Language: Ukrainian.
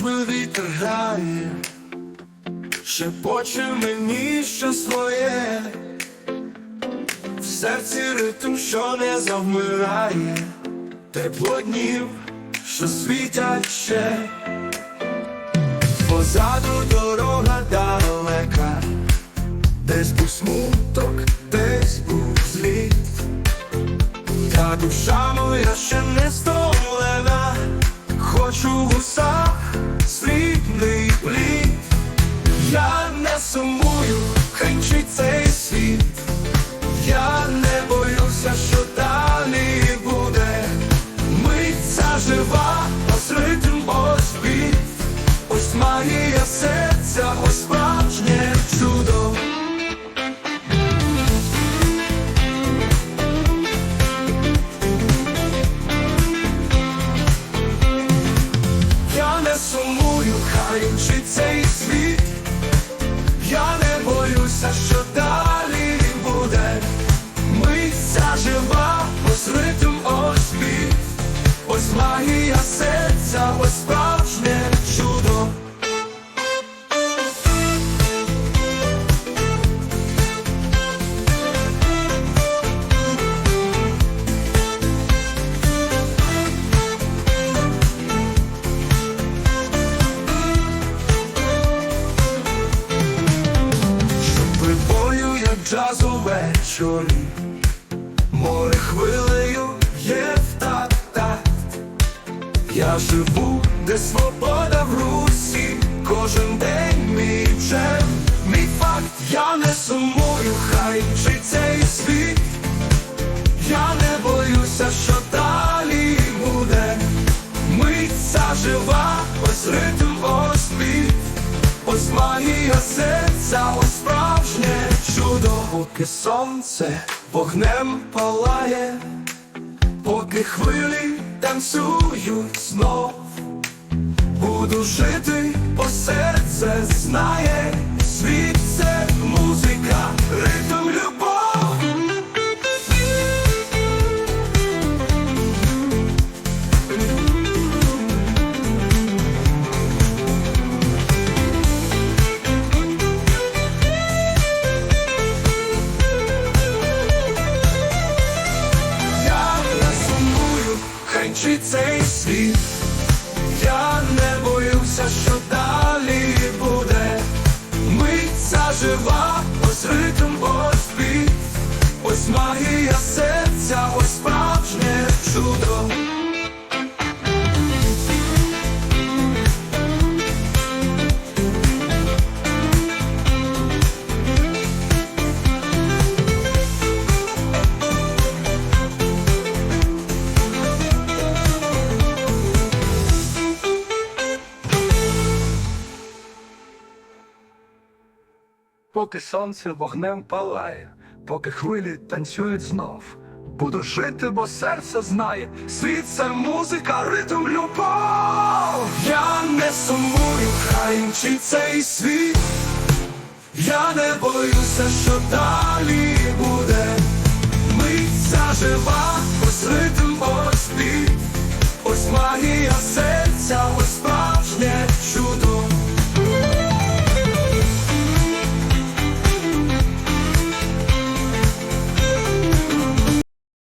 кручми вітер шепоче мені що своє, в серці ритм, що не завмирає, тепло днів, що світять ще, позаду дорога далека, десь був смуток, десь був зліт. Та душа моя ще не стомлена, хочу в Я не сумую, хенчить цей світ. Магія серця, ось справжнє чудо. Щоб бою, як джаз увечорі, живу, де свобода в русі, кожен день мій джем, мій факт, я не сумую, хай вчить цей світ. Я не боюся, що далі буде. Миться жива, ось ритм, ось біт. Ось магія серця, ось справжнє чудо, поки сонце вогнем палає, поки хвилі танцюють знов, буду жити, бо серце знає, хенчить цей світ. Я не боюся, що далі буде. Миться жива, ось ритм, ось біт. Ось магія серця, ось справжнє чудо. Поки сонце вогнем палає, поки хвилі танцюють знов. Буду жити, бо серце знає, світ це музика, ритм, любов. Я не сумую, хай мчить цей світ. Я не боюся, що далі буде. Миться жива, ось ритм, ось біт. Ось магія серця,